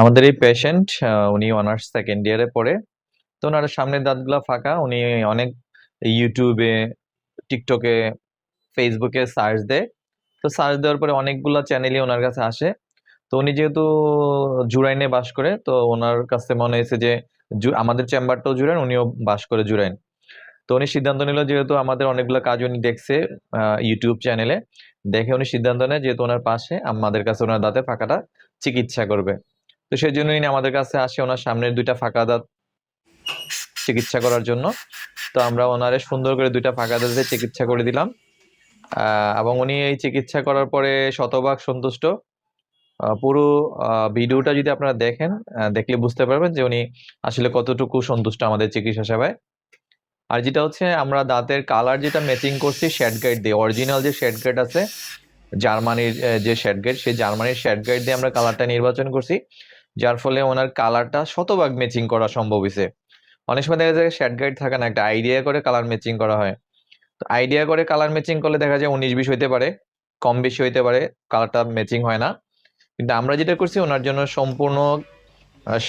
আমাদের এই পেশেন্ট উনি অনার্স সেকেন্ড ইয়ারে পড়ে। তো ওনার সামনের দাঁতগুলা ফাঁকা। উনি অনেক ইউটিউবে টিকটকে ফেসবুকে সার্চ দেয়। তো সার্চ দেওয়ার পরে অনেকগুলো চ্যানেলই ওনার কাছে আসে। তো উনি যেহেতু জুরাইনে বাস করে, তো ওনার কাছে মনে হয়েছে যে আমাদের চেম্বারটাও জুরাইন, উনিও বাস করে জুরাইন। তো উনি সিদ্ধান্ত নিল যেহেতু আমাদের অনেকগুলো কাজ উনি দেখছে ইউটিউব চ্যানেলে দেখে উনি সিদ্ধান্ত নেয় যেহেতু ওনার পাশে, আমাদের কাছে ওনার দাঁতে ফাঁকাটা চিকিৎসা করবে। তো সেই জন্য উনি আমাদের কাছে আসে ওনার সামনের দুইটা ফাঁকা দাঁত চিকিৎসা করার জন্য। তো আমরা ওনারে সুন্দর করে দুইটা ফাঁকা দাঁতে চিকিৎসা করে দিলাম। এবং উনি এই চিকিৎসা করার পরে শতভাগ সন্তুষ্ট। পুরো ভিডিওটা যদি আপনারা দেখেন দেখলে বুঝতে পারবেন যে উনি আসলে কতটুকু সন্তুষ্ট আমাদের চিকিৎসা সেবায়। আর যেটা হচ্ছে, আমরা দাঁতের কালার যেটা ম্যাচিং করছি শেড গাইড দিয়ে। অরিজিনাল যে শেড গাইড আছে, জার্মানির যে শেড গাইড সেই জার্মানির শেড গাইড দিয়ে আমরা কালারটা নির্বাচন করছি। যার ফলে ওনার কালারটা শতভাগ ম্যাচিং করা সম্ভব হয়েছে অনেক সময় দেখা যায় শেড গাইড থাকে না, একটা আইডিয়া করে কালার ম্যাচিং করা হয়। তো আইডিয়া করে কালার ম্যাচিং করলে দেখা যায় উনিশ বিশ হইতে পারে, কম বেশি হইতে পারে কালারটা ম্যাচিং হয় না। কিন্তু আমরা যেটা করছি, ওনার জন্য সম্পূর্ণ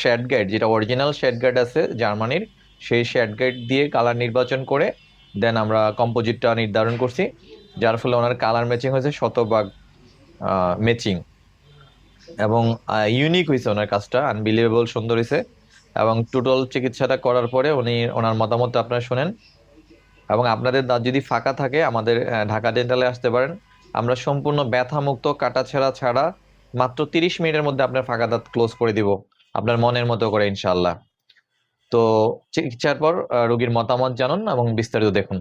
শেড গাইড যেটা অরিজিনাল শেড গাইড আছে জার্মানির, সেই শেড গাইড দিয়ে কালার নির্বাচন করে দেন আমরা কম্পোজিটটা নির্ধারণ করছি, যার ফলে ওনার কালার ম্যাচিং হয়েছে শতভাগ ম্যাচিং এবং ইউনিক হয়েছে ওনার কাজটা আনবিলিভেবল সুন্দর হয়েছে এবং টোটাল চিকিৎসাটা করার পরে উনি, ওনার মতামত আপনারা শোনেন। এবং আপনাদের দাঁত যদি ফাঁকা থাকে, আমাদের ঢাকা ডেন্টালে আসতে পারেন। আমরা সম্পূর্ণ ব্যথামুক্ত কাটা ছেঁড়া ছাড়া মাত্র তিরিশ মিনিটের মধ্যে আপনার ফাঁকা দাঁত ক্লোজ করে দিব, আপনার মনের মতো করে ইনশাল্লাহ তো, চিকিৎসার পর রোগীর মতামত জানুন এবং বিস্তারিত দেখুন।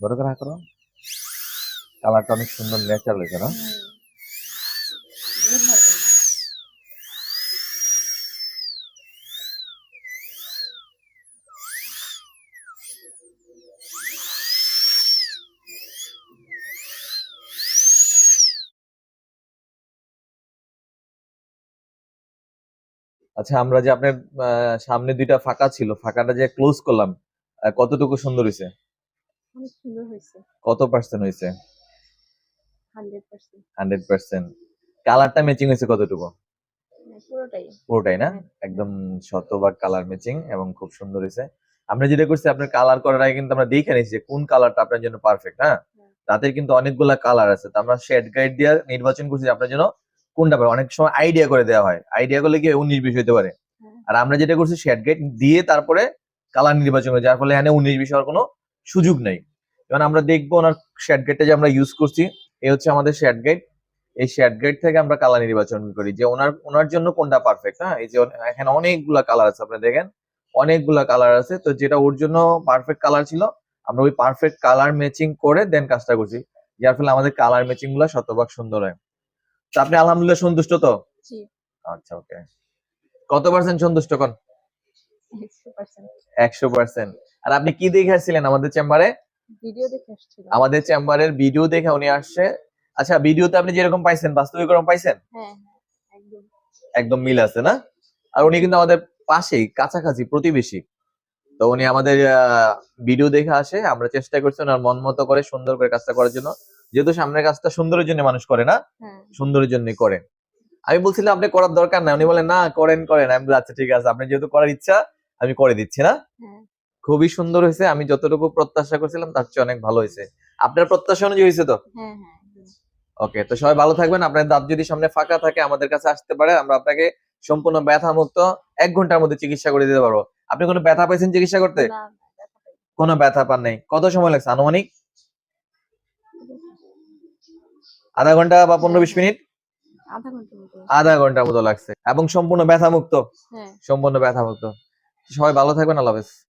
বড় করে করো। কালারটা অনেক সুন্দর ন্যাচারাল হয়েছে, না? আচ্ছা আমরা যে আপনার সামনে দুইটা ফাঁকা ছিল, ফাঁকাটা যে ক্লোজ করলাম কতটুকু সুন্দর হয়েছে? অনেক সুন্দর হয়েছে। কত পার্সেন্ট হয়েছে? Hundred percent. Hundred percent. কালারটা ম্যাচিং হয়েছে কতটুকু? পুরোটাই। পুরোটাই না? একদম শতভাগ কালার ম্যাচিং এবং খুব সুন্দর হয়েছে। আমরা যেটা করছি আপনার কালার করার আগে কিন্তু আমরা দেখে নিয়েছি যে কোন কালারটা আপনার জন্য পারফেক্ট হ্যাঁ? তাদের কিন্তু অনেকগুলা কালার আছে। তো আমরা শেড গাইড দিয়ে নির্বাচন করছি আপনার জন্য কোনটা পারে অনেক সময় আইডিয়া করে দেওয়া হয়। আইডিয়া করলে কি উনিশ বিশ হতে পারে। হ্যাঁ। আর আমরা যেটা করছি শেড গাইড দিয়ে তারপরে কালার নির্বাচন করি। যার ফলে এখানে উনিশ বিশ হওয়ার কোনো সুযোগ নেই। যেমন আমরা দেখব ওনার শেড গাইডটা যে আমরা ইউজ করছি এ হচ্ছে আমাদের শেড গাইড এই শেড গাইড থেকে আমরা কালার নির্বাচন করি। যে ওনার ওনার জন্য কোনটা পারফেক্ট হ্যাঁ? এই যে এখানে অনেকগুলা কালার আছে আপনি দেখেন অনেকগুলা কালার আছে। তো যেটা ওর জন্য পারফেক্ট কালার ছিল আমরা ওই পারফেক্ট কালার ম্যাচিং করে দেন কাজটা করছি। যার ফলে আমাদের কালার ম্যাচিংগুলো শতভাগ সুন্দর হয়। তো আপনি আলহামদুলিল্লাহ সন্তুষ্ট তো? আচ্ছা ওকে কত পার্সেন্ট সন্তুষ্ট কোন একশো পার্সেন্ট আর আপনি কি দেখে আসছিলেন আমাদের চেম্বারে? ভিডিও দেখে আমাদের চেম্বারের ভিডিও দেখে উনি আসছে। আচ্ছা ভিডিওতে আপনি যেরকম পাইছেন এরকম পাইছেন? হ্যাঁ হ্যাঁ একদম। একদম মিল আছে না? আর উনি কিন্তু আমাদের পাশেই কাছাকাছি প্রতিবেশী। তো উনি আমাদের ভিডিও দেখে আসে। আমরা চেষ্টা করছি ওনার মন মতো করে সুন্দর করে কাজটা করার জন্য। যেহেতু সামনের কাজটা সুন্দরের জন্য মানুষ করে না? হ্যাঁ। সুন্দরের জন্য করে। আমি বলছিলাম আপনি করার দরকার নাই। উনি বলেন না করেন করেন। আমি বলি, আচ্ছা ঠিক আছে। আপনি যেহেতু করার ইচ্ছা আমি করে দিচ্ছি না? খুবই সুন্দর হয়েছে। আমি যতটুকু প্রত্যাশা করছিলাম তার চেয়ে অনেক ভালো হয়েছে। আপনার প্রত্যাশা অনুযায়ী হয়েছে তো? হ্যাঁ হ্যাঁ। ওকে তো সবাই ভালো থাকবেন। আপনার দাঁত যদি সামনে ফাঁকা থাকে আমাদের কাছে আসতে পারে। আমরা আপনাকে সম্পূর্ণ ব্যথা মুক্ত এক ঘণ্টার মধ্যে চিকিৎসা করে দিতে পারব। আপনি কোনো ব্যথা পাইছেন চিকিৎসা করতে? ব্যথা। কোনো ব্যথা পান নেই। কত সময় লাগছে? আনুমানিক? আধা ঘণ্টা বা পনেরো বিশ মিনিট? আধা ঘণ্টার মতো লাগছে। এবং সম্পূর্ণ ব্যথামুক্ত? মুক্ত সম্পূর্ণ ব্যথা মুক্ত সবাই ভালো থাকবেন। আল্লাহ হাফেজ।